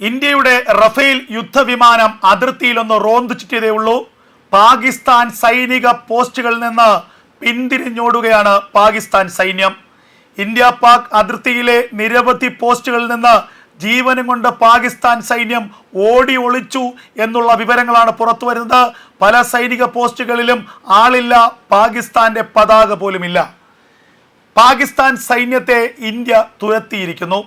ഇന്ത്യയുടെ റഫേൽ യുദ്ധവിമാനം അതിർത്തിയിലൊന്ന് റോന്ത് ചുറ്റിയതേ ഉള്ളൂ. പാകിസ്ഥാൻ സൈനിക പോസ്റ്റുകളിൽ നിന്ന് പിന്തിരിഞ്ഞോടുകയാണ് പാകിസ്ഥാൻ സൈന്യം. ഇന്ത്യ പാക് അതിർത്തിയിലെ നിരവധി പോസ്റ്റുകളിൽ നിന്ന് ജീവനും കൊണ്ട് പാകിസ്ഥാൻ സൈന്യം ഓടി ഒളിച്ചു എന്നുള്ള വിവരങ്ങളാണ് പുറത്തു വരുന്നത്. പല സൈനിക പോസ്റ്റുകളിലും ആളില്ല പാകിസ്ഥാന്റെ പതാക പോലുമില്ല. പാകിസ്ഥാൻ സൈന്യത്തെ ഇന്ത്യ തുരത്തിയിരിക്കുന്നു.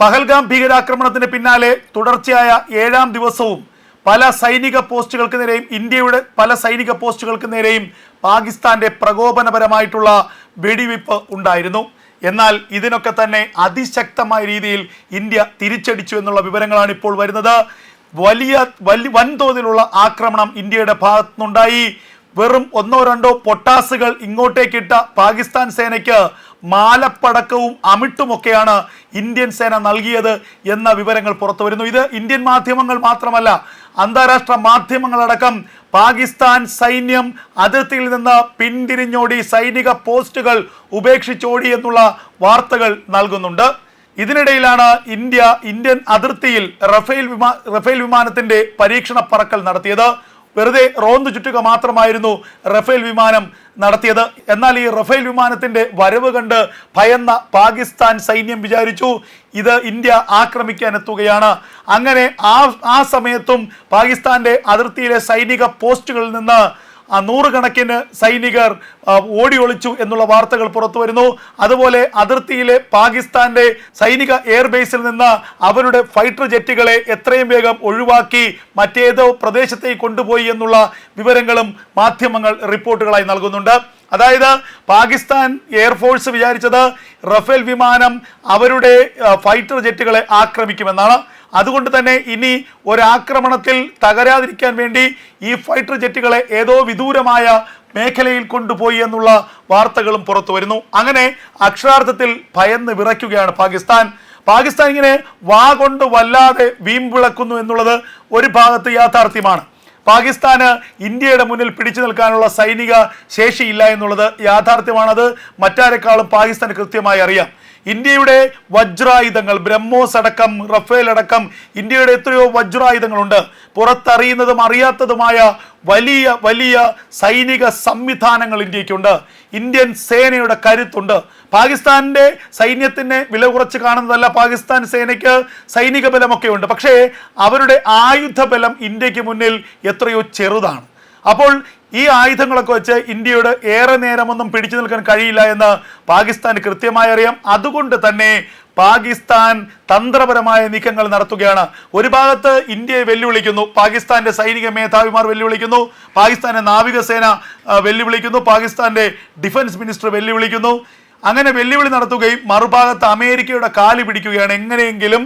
പഹൽഗാം ഭീകരാക്രമണത്തിന് പിന്നാലെ തുടർച്ചയായ ഏഴാം ദിവസവും പല സൈനിക പോസ്റ്റുകൾക്ക് നേരെയും ഇന്ത്യയുടെ പല സൈനിക പോസ്റ്റുകൾക്ക് നേരെയും പാകിസ്ഥാന്റെ പ്രകോപനപരമായിട്ടുള്ള വെടിവെപ്പ് ഉണ്ടായിരുന്നു. എന്നാൽ ഇതിനൊക്കെ തന്നെ അതിശക്തമായ രീതിയിൽ ഇന്ത്യ തിരിച്ചടിച്ചു എന്നുള്ള വിവരങ്ങളാണ് ഇപ്പോൾ വരുന്നത്. വലിയ വലിയ വൻതോതിലുള്ള ആക്രമണം ഇന്ത്യയുടെ ഭാഗത്തുനിന്നുണ്ടായി. വെറും ഒന്നോ രണ്ടോ പൊട്ടാസുകൾ ഇങ്ങോട്ടേക്കിട്ട പാകിസ്ഥാൻ സേനയ്ക്ക് മാലപ്പടക്കവും അമിട്ടുമൊക്കെയാണ് ഇന്ത്യൻ സേന നൽകിയത് എന്ന വിവരങ്ങൾ പുറത്തു വരുന്നു. ഇത് ഇന്ത്യൻ മാധ്യമങ്ങൾ മാത്രമല്ല അന്താരാഷ്ട്ര മാധ്യമങ്ങളടക്കം പാകിസ്ഥാൻ സൈന്യം അതിർത്തിയിൽ നിന്ന് പിന്തിരിഞ്ഞോടി സൈനിക പോസ്റ്റുകൾ ഉപേക്ഷിച്ചോടി എന്നുള്ള വാർത്തകൾ നൽകുന്നുണ്ട്. ഇതിനിടയിലാണ് ഇന്ത്യ ഇന്ത്യൻ അതിർത്തിയിൽ റഫേൽ വിമാ റഫേൽ വിമാനത്തിന്റെ പരീക്ഷണ പറക്കൽ നടത്തിയത്. വെറുതെ റോന്ത് ചുറ്റുക മാത്രമായിരുന്നു റഫേൽ വിമാനം നടത്തിയത്. എന്നാൽ ഈ റഫേൽ വിമാനത്തിന്റെ വരവ് കണ്ട് ഭയന്ന പാകിസ്ഥാൻ സൈന്യം വിചാരിച്ചു ഇത് ഇന്ത്യ ആക്രമിക്കാൻ എത്തുകയാണ്. അങ്ങനെ ആ ആ സമയത്തും പാകിസ്ഥാന്റെ അതിർത്തിയിലെ സൈനിക പോസ്റ്റുകളിൽ നിന്ന് നൂറുകണക്കിന് സൈനികർ ഓടി ഒളിച്ചു എന്നുള്ള വാർത്തകൾ പുറത്തു വരുന്നു. അതുപോലെ അതിർത്തിയിലെ പാകിസ്ഥാന്റെ സൈനിക എയർബേസിൽ നിന്ന് അവരുടെ ഫൈറ്റർ ജെറ്റുകളെ എത്രയും വേഗം ഒഴിവാക്കി മറ്റേതോ പ്രദേശത്തേക്ക് കൊണ്ടുപോയി എന്നുള്ള വിവരങ്ങളും മാധ്യമങ്ങൾ റിപ്പോർട്ടുകളായി നൽകുന്നുണ്ട്. അതായത് പാകിസ്ഥാൻ എയർഫോഴ്സ് വിചാരിച്ചത് റഫേൽ വിമാനം അവരുടെ ഫൈറ്റർ ജെറ്റുകളെ ആക്രമിക്കുമെന്നാണ്. അതുകൊണ്ട് തന്നെ ഇനി ഒരാക്രമണത്തിൽ തകരാതിരിക്കാൻ വേണ്ടി ഈ ഫൈറ്റർ ജെറ്റുകളെ ഏതോ വിദൂരമായ മേഖലയിൽ കൊണ്ടുപോയി എന്നുള്ള വാർത്തകളും പുറത്തു വരുന്നു. അങ്ങനെ അക്ഷരാർത്ഥത്തിൽ ഭയന്ന് വിറയ്ക്കുകയാണ് പാകിസ്ഥാൻ. പാകിസ്ഥാൻ ഇങ്ങനെ വാ കൊണ്ട് വല്ലാതെ വീമ്പിളക്കുന്നു എന്നുള്ളത് ഒരു ഭാഗത്ത് യാഥാർത്ഥ്യമാണ്. പാകിസ്ഥാന് ഇന്ത്യയുടെ മുന്നിൽ പിടിച്ചു നിൽക്കാനുള്ള സൈനിക ശേഷിയില്ല എന്നുള്ളത് യാഥാർത്ഥ്യമാണത്. മറ്റാരെക്കാളും പാകിസ്ഥാന് കൃത്യമായി അറിയാം. ഇന്ത്യയുടെ വജ്രായുധങ്ങൾ ബ്രഹ്മോസ് അടക്കം റഫേൽ അടക്കം ഇന്ത്യയുടെ എത്രയോ വജ്രായുധങ്ങളുണ്ട്. പുറത്തറിയുന്നതും അറിയാത്തതുമായ വലിയ വലിയ സൈനിക സംവിധാനങ്ങൾ ഇന്ത്യക്കുണ്ട് ഇന്ത്യൻ സേനയുടെ കരുത്തുണ്ട്. പാകിസ്ഥാന്റെ സൈന്യത്തിനെ വില കുറച്ച് കാണുന്നതല്ല പാകിസ്ഥാൻ സേനയ്ക്ക് സൈനിക ബലമൊക്കെ ഉണ്ട് പക്ഷേ അവരുടെ ആയുധ ബലം ഇന്ത്യയ്ക്ക് മുന്നിൽ എത്രയോ ചെറുതാണ്. അപ്പോൾ ഈ ആയുധങ്ങളൊക്കെ വെച്ച് ഇന്ത്യയുടെ ഏറെ നേരമൊന്നും പിടിച്ചു നിൽക്കാൻ കഴിയില്ല എന്ന് പാകിസ്ഥാൻ കൃത്യമായി അറിയാം. അതുകൊണ്ട് തന്നെ പാകിസ്ഥാൻ തന്ത്രപരമായ നീക്കങ്ങൾ നടത്തുകയാണ്. ഒരു ഭാഗത്ത് ഇന്ത്യയെ വെല്ലുവിളിക്കുന്നു പാകിസ്ഥാന്റെ സൈനിക മേധാവിമാർ വെല്ലുവിളിക്കുന്നു പാകിസ്ഥാന്റെ നാവികസേന വെല്ലുവിളിക്കുന്നു പാകിസ്ഥാന്റെ ഡിഫൻസ് മിനിസ്റ്റർ വെല്ലുവിളിക്കുന്നു. അങ്ങനെ വെല്ലുവിളി നടത്തുകയും മറുഭാഗത്ത് അമേരിക്കയുടെ കാലി പിടിക്കുകയാണ്. എങ്ങനെയെങ്കിലും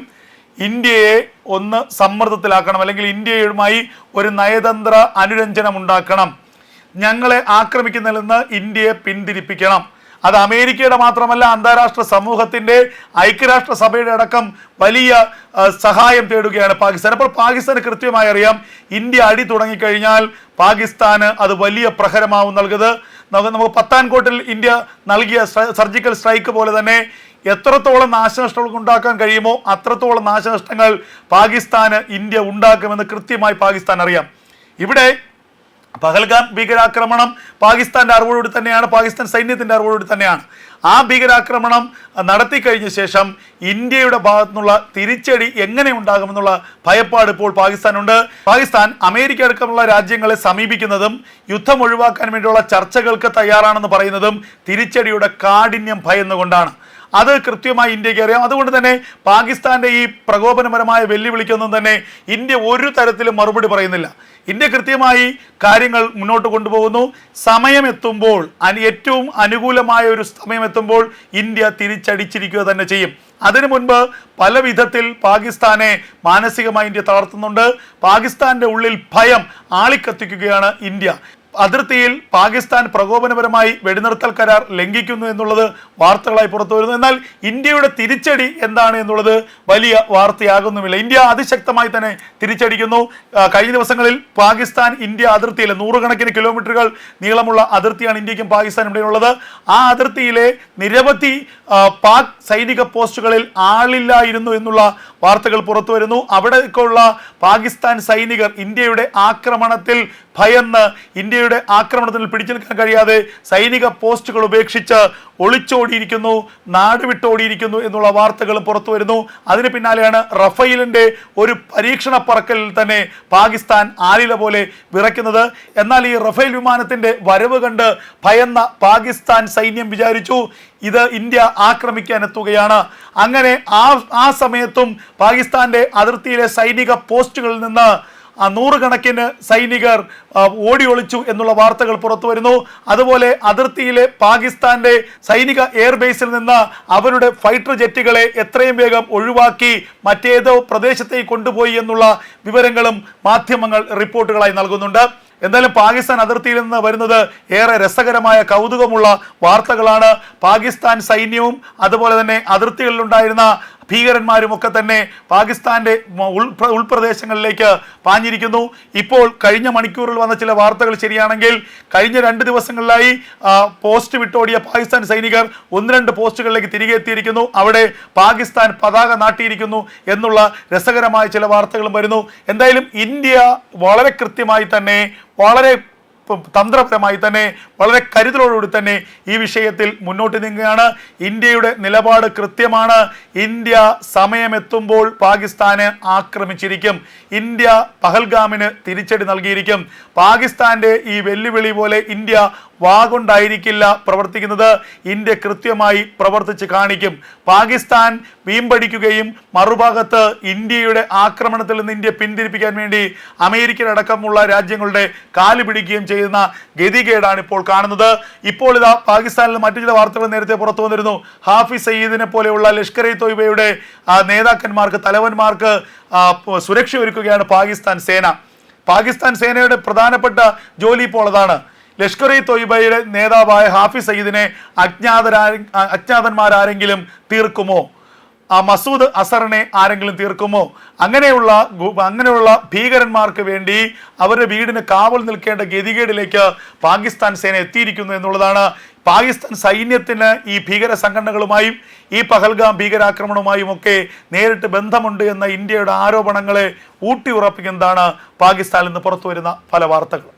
ഇന്ത്യയെ ഒന്ന് സമ്മർദ്ദത്തിലാക്കണം അല്ലെങ്കിൽ ഇന്ത്യയുമായി ഒരു നയതന്ത്ര അനുരഞ്ജനം ഉണ്ടാക്കണം ഞങ്ങളെ ആക്രമിക്കുന്നതിൽ നിന്ന് ഇന്ത്യയെ പിന്തിരിപ്പിക്കണം. അത് അമേരിക്കയുടെ മാത്രമല്ല അന്താരാഷ്ട്ര സമൂഹത്തിന്റെ ഐക്യരാഷ്ട്ര സഭയുടെ അടക്കം വലിയ സഹായം തേടുകയാണ് പാകിസ്ഥാൻ. അപ്പോൾ പാകിസ്ഥാന് കൃത്യമായി അറിയാം ഇന്ത്യ അടി തുടങ്ങിക്കഴിഞ്ഞാൽ പാകിസ്ഥാന് അത് വലിയ പ്രഹരമാവും നൽകുന്നത്. നമുക്ക് നമുക്ക് പത്താൻകോട്ടിൽ ഇന്ത്യ നൽകിയ സർജിക്കൽ സ്ട്രൈക്ക് പോലെ തന്നെ എത്രത്തോളം നാശനഷ്ടങ്ങൾ ഉണ്ടാക്കാൻ കഴിയുമോ അത്രത്തോളം നാശനഷ്ടങ്ങൾ പാകിസ്ഥാന് ഇന്ത്യ ഉണ്ടാക്കുമെന്ന് കൃത്യമായി പാകിസ്ഥാൻ അറിയാം. ഇവിടെ പഹൽഗാം ഭീകരാക്രമണം പാകിസ്ഥാന്റെ അറിവോടുകൂടി തന്നെയാണ് പാകിസ്ഥാൻ സൈന്യത്തിന്റെ അറിവോടുകൂടി തന്നെയാണ്. ആ ഭീകരാക്രമണം നടത്തി കഴിഞ്ഞ ശേഷം ഇന്ത്യയുടെ ഭാഗത്തുനിന്നുള്ള തിരിച്ചടി എങ്ങനെ ഉണ്ടാകുമെന്നുള്ള ഭയപ്പാട് ഇപ്പോൾ പാകിസ്ഥാനുണ്ട്. പാകിസ്ഥാൻ അമേരിക്ക അടക്കമുള്ള രാജ്യങ്ങളെ സമീപിക്കുന്നതും യുദ്ധം ഒഴിവാക്കാൻ വേണ്ടിയുള്ള ചർച്ചകൾക്ക് തയ്യാറാണെന്ന് പറയുന്നതും തിരിച്ചടിയുടെ കാഠിന്യം ഭയന്നുകൊണ്ടാണ്. അത് കൃത്യമായി ഇന്ത്യയ്ക്ക് അറിയാം. അതുകൊണ്ട് തന്നെ പാകിസ്ഥാന്റെ ഈ പ്രകോപനപരമായ വെല്ലുവിളിക്കൊന്നും തന്നെ ഇന്ത്യ ഒരു തരത്തിലും മറുപടി പറയുന്നില്ല. ഇന്ത്യ കൃത്യമായി കാര്യങ്ങൾ മുന്നോട്ട് കൊണ്ടുപോകുന്നു. സമയമെത്തുമ്പോൾ ഏറ്റവും അനുകൂലമായ ഒരു സമയമെത്തുമ്പോൾ ഇന്ത്യ തിരിച്ചടിച്ചിരിക്കുക തന്നെ ചെയ്യും. അതിനു മുൻപ് പല വിധത്തിൽ പാകിസ്ഥാനെ മാനസികമായി ഇന്ത്യ തളർത്തുന്നുണ്ട്. പാകിസ്ഥാന്റെ ഉള്ളിൽ ഭയം ആളിക്കത്തിക്കുകയാണ് ഇന്ത്യ. അതിർത്തിയിൽ പാകിസ്ഥാൻ പ്രകോപനപരമായി വെടിനിർത്തൽ കരാർ ലംഘിക്കുന്നു എന്നുള്ളത് വാർത്തകളായി പുറത്തു വരുന്നു. എന്നാൽ ഇന്ത്യയുടെ തിരിച്ചടി എന്താണ് എന്നുള്ളത് വലിയ വാർത്തയാകുന്നുമില്ല. ഇന്ത്യ അതിശക്തമായി തന്നെ തിരിച്ചടിക്കുന്നു. കഴിഞ്ഞ ദിവസങ്ങളിൽ പാകിസ്ഥാൻ ഇന്ത്യ അതിർത്തിയിൽ നൂറുകണക്കിന് കിലോമീറ്ററുകൾ നീളമുള്ള അതിർത്തിയാണ് ഇന്ത്യക്കും പാകിസ്ഥാനും ഇടയിലുള്ളത്. ആ അതിർത്തിയിലെ നിരവധി പാക് സൈനിക പോസ്റ്റുകളിൽ ആളില്ലായിരുന്നു എന്നുള്ള വാർത്തകൾ പുറത്തു വരുന്നു. അവിടേക്കുള്ള പാകിസ്ഥാൻ സൈനികർ ഇന്ത്യയുടെ ആക്രമണത്തിൽ ഭയന്ന് ഇന്ത്യയുടെ ആക്രമണത്തിൽ പിടിച്ചു നിൽക്കാൻ കഴിയാതെ സൈനിക പോസ്റ്റുകൾ ഉപേക്ഷിച്ച് ഒളിച്ചോടിയിരിക്കുന്നു നാട് വിട്ടോടിയിരിക്കുന്നു എന്നുള്ള വാർത്തകൾ പുറത്തു വരുന്നു അതിന് പിന്നാലെയാണ് റഫൈലിന്റെ ഒരു പരീക്ഷണ പറക്കലിൽ തന്നെ പാകിസ്ഥാൻ ആലില പോലെ വിറയ്ക്കുന്നത്. എന്നാൽ ഈ റഫേൽ വിമാനത്തിന്റെ വരവ് കണ്ട് ഭയന്ന പാകിസ്ഥാൻ സൈന്യം വിചാരിച്ചു ഇത് ഇന്ത്യ ആക്രമിക്കാൻ എത്തുകയാണ്. അങ്ങനെ ആ ആ സമയത്തും പാകിസ്ഥാന്റെ അതിർത്തിയിലെ സൈനിക പോസ്റ്റുകളിൽ നിന്ന് നൂറുകണക്കിന് സൈനികർ ഓടി ഒളിച്ചു എന്നുള്ള വാർത്തകൾ പുറത്തു വരുന്നു. അതുപോലെ അതിർത്തിയിലെ പാകിസ്ഥാന്റെ സൈനിക എയർബേസിൽ നിന്ന് അവരുടെ ഫൈറ്റർ ജെറ്റുകളെ എത്രയും വേഗം ഒഴിവാക്കി മറ്റേതോ പ്രദേശത്തേക്ക് കൊണ്ടുപോയി എന്നുള്ള വിവരങ്ങളും മാധ്യമങ്ങൾ റിപ്പോർട്ടുകളായി നൽകുന്നുണ്ട്. എന്തായാലും പാകിസ്ഥാൻ അതിർത്തിയിൽ നിന്ന് വരുന്നത് ഏറെ രസകരമായ കൗതുകമുള്ള വാർത്തകളാണ്. പാകിസ്ഥാൻ സൈന്യവും അതുപോലെ തന്നെ അതിർത്തികളിലുണ്ടായിരുന്ന ഭീകരന്മാരും ഒക്കെ തന്നെ പാകിസ്ഥാന്റെ ഉൾപ്രദേശങ്ങളിലേക്ക് പാഞ്ഞിരിക്കുന്നു. ഇപ്പോൾ കഴിഞ്ഞ മണിക്കൂറിൽ വന്ന ചില വാർത്തകൾ ശരിയാണെങ്കിൽ കഴിഞ്ഞ രണ്ട് ദിവസങ്ങളിലായി പോസ്റ്റ് വിട്ടോടിയ പാകിസ്ഥാൻ സൈനികർ ഒന്ന് രണ്ട് പോസ്റ്റുകളിലേക്ക് തിരികെ എത്തിയിരിക്കുന്നു. അവിടെ പാകിസ്ഥാൻ പതാക നാട്ടിയിരിക്കുന്നു എന്നുള്ള രസകരമായ ചില വാർത്തകളും വരുന്നു. എന്തായാലും ഇന്ത്യ വളരെ കൃത്യമായി തന്നെ വളരെ തന്ത്രപരമായി തന്നെ വളരെ കരുതലോടുകൂടി തന്നെ ഈ വിഷയത്തിൽ മുന്നോട്ട് നീങ്ങുകയാണ്. ഇന്ത്യയുടെ നിലപാട് കൃത്യമാണ്. ഇന്ത്യ സമയമെത്തുമ്പോൾ പാകിസ്ഥാന് ആക്രമിച്ചിരിക്കും. ഇന്ത്യ പഹൽഗാമിന് തിരിച്ചടി നൽകിയിരിക്കും. പാകിസ്ഥാന്റെ ഈ വെല്ലുവിളി പോലെ ഇന്ത്യ വാഗുണ്ടായിരിക്കില്ല പ്രവർത്തിക്കുന്നത്. ഇന്ത്യ കൃത്യമായി പ്രവർത്തിച്ച് കാണിക്കും. പാകിസ്ഥാൻ വീമ്പടിക്കുകയും മറുഭാഗത്ത് ഇന്ത്യയുടെ ആക്രമണത്തിൽ നിന്ന് ഇന്ത്യ പിന്തിരിപ്പിക്കാൻ വേണ്ടി അമേരിക്കയിലടക്കമുള്ള രാജ്യങ്ങളുടെ കാൽ പിടിക്കുകയും ചെയ്യുന്ന ഗതികേടാണ് ഇപ്പോൾ കാണുന്നത്. ഇപ്പോൾ ഇതാ പാകിസ്ഥാനിൽ മറ്റു ചില വാർത്തകൾ നേരത്തെ പുറത്തു വന്നിരുന്നു. ഹാഫിസ് സയ്യിദിനെ പോലെയുള്ള ലഷ്കർ ഇ തൊയ്ബയുടെ നേതാക്കന്മാർക്ക് തലവന്മാർക്ക് സുരക്ഷ ഒരുക്കുകയാണ് പാകിസ്ഥാൻ സേന. പാകിസ്ഥാൻ സേനയുടെ പ്രധാനപ്പെട്ട ജോലി ഇപ്പോൾ അതാണ്. ലഷ്കർ ഇ തൊയ്ബയുടെ നേതാവായ ഹാഫിസ് സയ്യിദിനെ അജ്ഞാതരാ അജ്ഞാതന്മാരാരെങ്കിലും തീർക്കുമോ? ആ മസൂദ് അസറിനെ ആരെങ്കിലും തീർക്കുമോ? അങ്ങനെയുള്ള അങ്ങനെയുള്ള ഭീകരന്മാർക്ക് വേണ്ടി അവരുടെ വീടിന് കാവൽ നിൽക്കേണ്ട ഗതികേടിലേക്ക് പാകിസ്ഥാൻ സേന എത്തിയിരിക്കുന്നു എന്നുള്ളതാണ്. പാകിസ്ഥാൻ സൈന്യത്തിന് ഈ ഭീകര സംഘടനകളുമായും ഈ പഹൽഗാം ഭീകരാക്രമണവുമായും ഒക്കെ നേരിട്ട് ബന്ധമുണ്ട് എന്ന ഇന്ത്യയുടെ ആരോപണങ്ങളെ ഊട്ടി ഉറപ്പിക്കുന്നതാണ് പാകിസ്ഥാനിൽ നിന്ന് പുറത്തു വരുന്ന പല വാർത്തകളും.